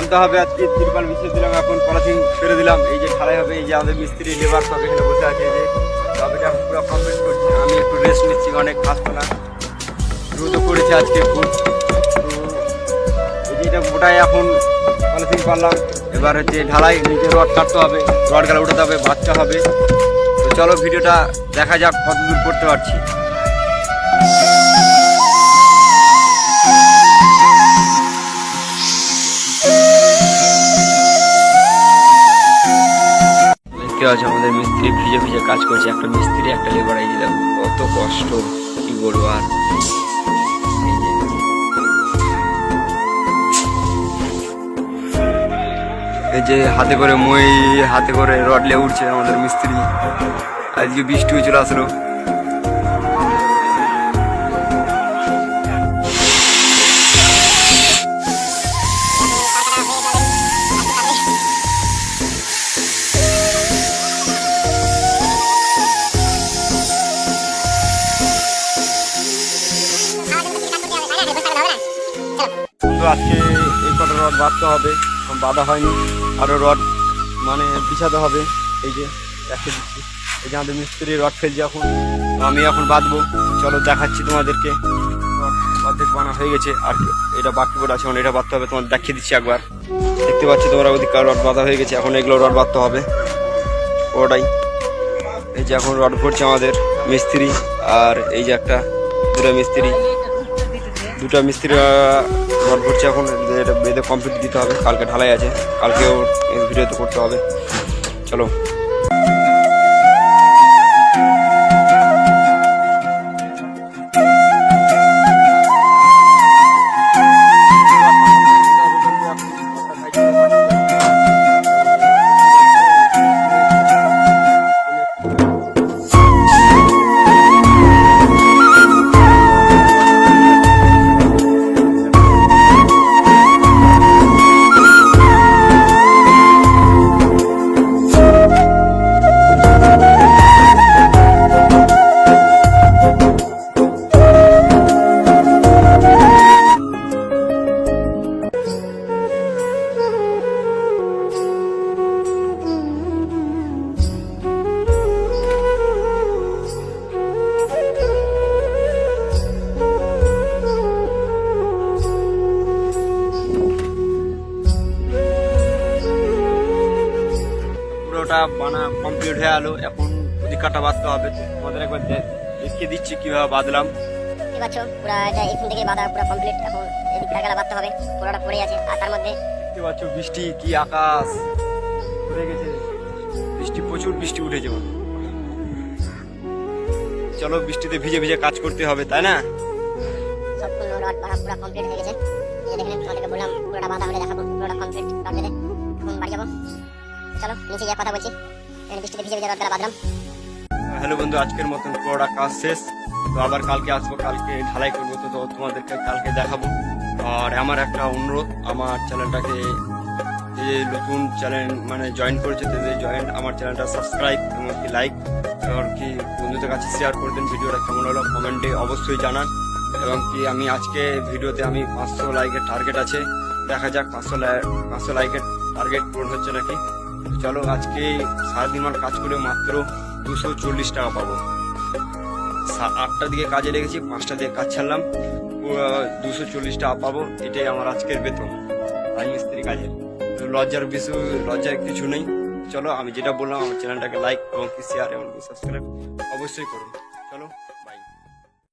বাঁধতে হবে আজকে তিরপাল বিছিয়ে দিলাম এখন পলাথিন ফেলে দিলাম। এই যে ঢালাই হবে, এই যে আমাদের মিস্ত্রি লেবার সব এখানে বসে আছে যে সবটা পুরো কমপ্লিট করছি। আমি একটু রেস্ট নিচ্ছি, অনেক কাজ করা দ্রুত করেছে আজকে তো এই যে এটা এখন পলিথিন পারলাম এবার হচ্ছে ঢালাই নিচে রড কাটতে হবে, রড গালা উঠাতে হবে বাচ্চা হবে। তো চলো ভিডিওটা দেখা যাক কত দূর করতে পারছি। দেখতে আছে আমাদের মিস্ত্রি ভিজে ভিজে কাজ করছে। একটা মিস্ত্রি, একটা লেবার এই দিলাম কত কষ্ট, কি বলব আর? এই যে। হাতে করে মই, হাতে করে রডলে উঠছে আমাদের মিস্ত্রি। আজকে বৃষ্টি চলে আসলো আজকে এই কটা রড বাঁধতে হবে। বাঁধা হয়নি। আরও রড মানে বিছাতে হবে। এই যে দেখে দিচ্ছি। এই যে আমাদের মিস্ত্রি রড ফেলছে এখন। আমি এখন বাঁধবো। চলো দেখাচ্ছি তোমাদেরকে। অর্ধেক বানা হয়ে গেছে। আর এটা বাকি করে আছে। এখন এটা বাঁধতে হবে। তোমাদের দেখিয়ে দিচ্ছি একবার। দেখতে পাচ্ছ তোমরা ওদিকে রড বাঁধা হয়ে গেছে। এখন এগুলো রড বাঁধতে হবে। ওটাই। এই যে এখন রড ভরছে আমাদের মিস্ত্রি। আর এই যে একটা, দুটো মিস্ত্রি। দুটো মিস্ত্রি রড করছে এখন এটা বেঁধে কমপ্লিট দিতে হবে। কালকে ঢালাই আছে। কালকেও ভিডিওতে করতে হবে। চলো। পুরোটা বানা কমপ্লিট হয়ে গেলো এখন ওদিকটা বাঁধতে হবে। তোমাদের একবার দেখিয়ে দিচ্ছি কীভাবে বাঁধলাম। দেখতে পাচ্ছ পুরো এটা এখান থেকে বাঁধা পুরো কমপ্লিট এখন এদিক ঢাকালা বাঁধতে হবে। পুরোটা পড়ে আছে। আর তার মধ্যে দেখতে পাচ্ছ বৃষ্টি কি আকাশ। গেছে। বৃষ্টি প্রচুর বৃষ্টি উঠেছে চলো বৃষ্টিতে ভিজে ভিজে কাজ করতে হবে তাই না? সম্পূর্ণ রড বাঁধা পুরো কমপ্লিট হয়ে গেছে। এই তোমাদেরকে বললাম পুরোটা বাঁধা হলে দেখাবো পুরোটা কমপ্লিট রড বেঁধে এখন বাড়ি যাব। চলো, নিচে কথা বলছি। বৃষ্টিতে ভিজে ভিজে বাঁধলাম। হ্যালো বন্ধু, আজকের মতন পুরোটা কাজ শেষ। তো আবার কালকে আসব, কালকে ঢালাই করব, তো তোমাদেরকে কালকে দেখাবো। আর আমার একটা অনুরোধ, আমার চ্যানেলটাকে যে নতুন চ্যানেল মানে জয়েন করেছে তাদের জয়েন আমার চ্যানেলটা সাবস্ক্রাইব এমনকি লাইক এবং কি বন্ধুদের কাছে শেয়ার করে দেন, ভিডিওটা কেমন হলো কমেন্টে অবশ্যই জানান। এবং কি আমি আজকে ভিডিওতে আমি পাঁচশো লাইকের টার্গেট আছে, দেখা যাক পাঁচশো লাইক পাঁচশো লাইকের টার্গেট পূরণ হচ্ছে নাকি। চলো আজকে সারাদিন আমার কাজ করে মাত্র দুশো চল্লিশ টাকা পাবো। আটটা দিকে কাজে লেগেছি, পাঁচটা দিকে কাজ ছাড়লাম। দুশো চল্লিশ টাকা পাবো, এটাই আমার আজকের বেতন। রাজমিস্ত্রি কাজে। তো লজ্জার বিষয় লজ্জার কিছু নেই। চলো, আমি যেটা বললাম, আমার চ্যানেলটাকে লাইক এবং শেয়ার এবং সাবস্ক্রাইব অবশ্যই করুন